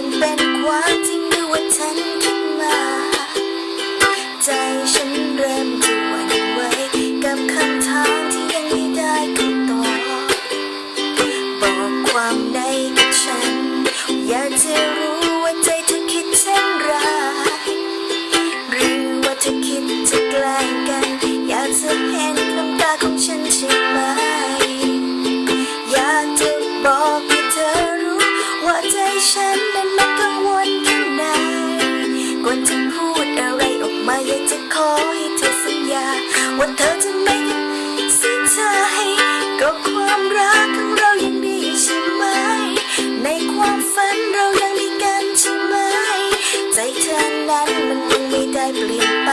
ันเป็นความจริงด้อว่าฉันขึ้มา ใจฉันเริ่มจะหวั่นไหวกับคำถามที่ยังไม่ได้คำตอบบอกความในกับฉัน อยากจะรู้ว่าใจเธอคิดเช่นไรหรือว่าเธอคิดจะแกล้งกัน อยากจะเห็นน้ำตาของฉันใช่ไหมอยากจะบอกให้เธอ วใจฉันนั้นมันกังวลข้างในก่อนจะพูดอะไรออกมาอยากจะขอให้เธอสัญญา ว่าเธอจะไม่สิ้นใจกัความรักของเรายังดีใช่ไหม ในความฝันเรายังมีกันใช่ไหม ใจเธอนนมันยังไม่ได้เปลี่ยนไป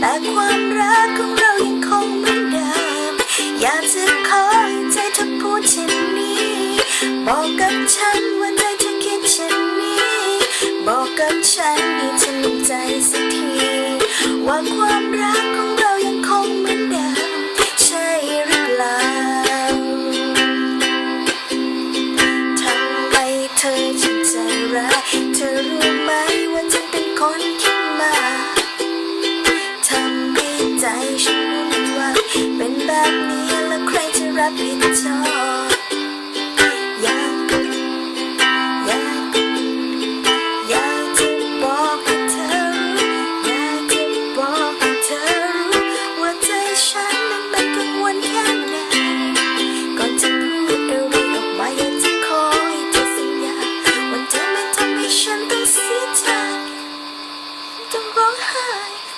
แต่ความรักของเรายังคงเหมือนเดิมอยากจะ บอกกับฉันว่าใจเธอคิดเช่นนี้ บอกกับฉันให้ฉันมั่นใจสักที ว่าความรักของเรายังคงเหมือนเดิมใช่หรือเปล่าทำไมเธอจึงใจร้ายเธอรู้ไหมว่าฉันเป็นคนคิดมาทำให้ใจฉันวุ่นวายเป็นแบบนี้แล้วใครจะรับผิดชอบ 光海